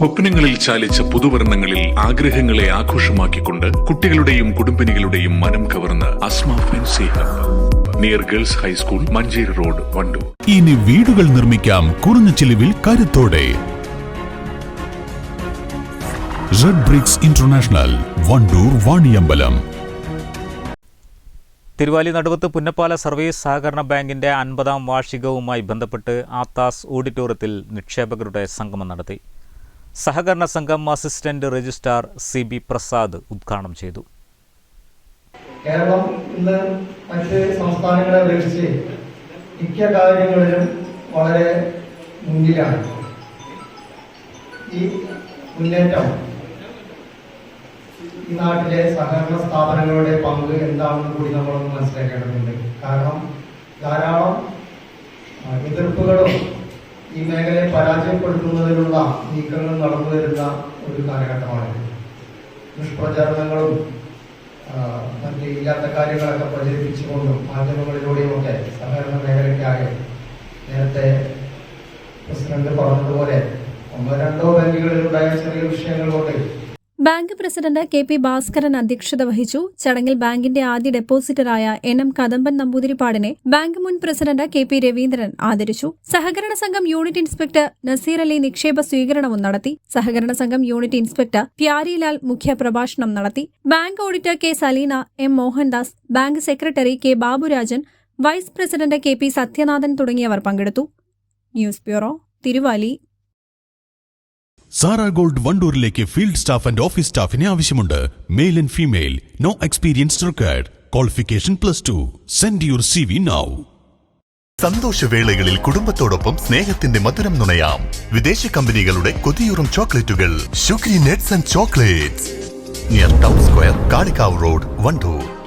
സ്വപ്നങ്ങളിൽ ചാലിച്ച പുതുവർണങ്ങളിൽ ആഗ്രഹങ്ങളെ ആഘോഷമാക്കിക്കൊണ്ട് കുട്ടികളുടെയും കുടുംബിനികളുടെയും മനം കവർന്ന് Asma fancy hub. Near girls high school Manjeri road Wandoor. ഇനി വീടുകൾ നിർമ്മിക്കാം കുറഞ്ഞ ചിലവിൽ കരുത്തോടെ. Red bricks international Wandoor Vaniyambalam. Thiruvali Naduvath Punnappala service സഹകരണ ബാങ്കിന്റെ അൻപതാം വാർഷികവുമായി ബന്ധപ്പെട്ട് ആത്താസ് ഓഡിറ്റോറിയത്തിൽ നിക്ഷേപകരുടെ സംഗമം നടത്തി. സഹകരണ സംഘം assistant registrar C B Prasad ഉദ്ഘാടനം ചെയ്തു. കേരളം ഇന്ന് മറ്റ് സംസ്ഥാനങ്ങളെ അപേക്ഷിച്ച് മിക്ക കാര്യങ്ങളിലും വളരെ മുന്നിലാണ്. ഈ മുന്നേറ്റം ഈ നാട്ടിലെ സഹകരണ സ്ഥാപനങ്ങളുടെ പങ്ക് എന്താണെന്ന് കൂടി നമ്മളൊന്ന് മനസ്സിലാക്കേണ്ടതുണ്ട്. കാരണം ധാരാളം എതിർപ്പുകളും ഈ മേഖലയെ പരാജയപ്പെടുത്തുന്നതിനുള്ള നീക്കങ്ങൾ നടന്നു വരുന്ന ഒരു കാലഘട്ടമാണ് ദുഷ്പ്രചാരണങ്ങളും മറ്റ് ഇല്ലാത്ത കാര്യങ്ങളൊക്കെ പ്രചരിപ്പിച്ചുകൊണ്ടും മാധ്യമങ്ങളിലൂടെയും ഒക്കെ സഹകരണ മേഖലയ്ക്കാകെ നേരത്തെ പ്രസിഡന്റ് പറഞ്ഞതുപോലെ ഒന്നോ രണ്ടോ ബാങ്കുകളിലുണ്ടായ ചെറിയ വിഷയങ്ങൾ bank president K P Bhaskaran അധ്യക്ഷത വഹിച്ചു. ചടങ്ങിൽ ബാങ്കിന്റെ ആദ്യ ഡെപ്പോസിറ്ററായ എൻ എം കദമ്പൻ നമ്പൂതിരിപ്പാടിനെ ബാങ്ക് മുൻ പ്രസിഡന്റ് കെ പി രവീന്ദ്രൻ ആദരിച്ചു. സഹകരണ സംഘം യൂണിറ്റ് ഇൻസ്പെക്ടർ നസീർ അലി നിക്ഷേപ സ്വീകരണവും നടത്തി. സഹകരണ സംഘം യൂണിറ്റ് ഇൻസ്പെക്ടർ പ്യാരിലാൽ മുഖ്യ പ്രഭാഷണം നടത്തി. Bank auditor K Saleena M Mohandas bank secretary K Baburajan vice president K P Sathyanathan തുടങ്ങിയവർ പങ്കെടുത്തു. News bureau Thiruvali. Zara gold വണ്ടൂരിലേക്ക് field staff and office സ്റ്റാഫിനെ ആവശ്യമുണ്ട്. Male and female no experience required qualification plus two send your C V now സന്തോഷവേളകളിൽ കുടുംബത്തോടൊപ്പം സ്നേഹത്തിന്റെ മധുരം നുണയാം. വിദേശ കമ്പനികളുടെ കൊതിയൂറും ചോക്ലേറ്റുകൾ. Sugary nets and chocolates near town square Kalikavu road Wandoor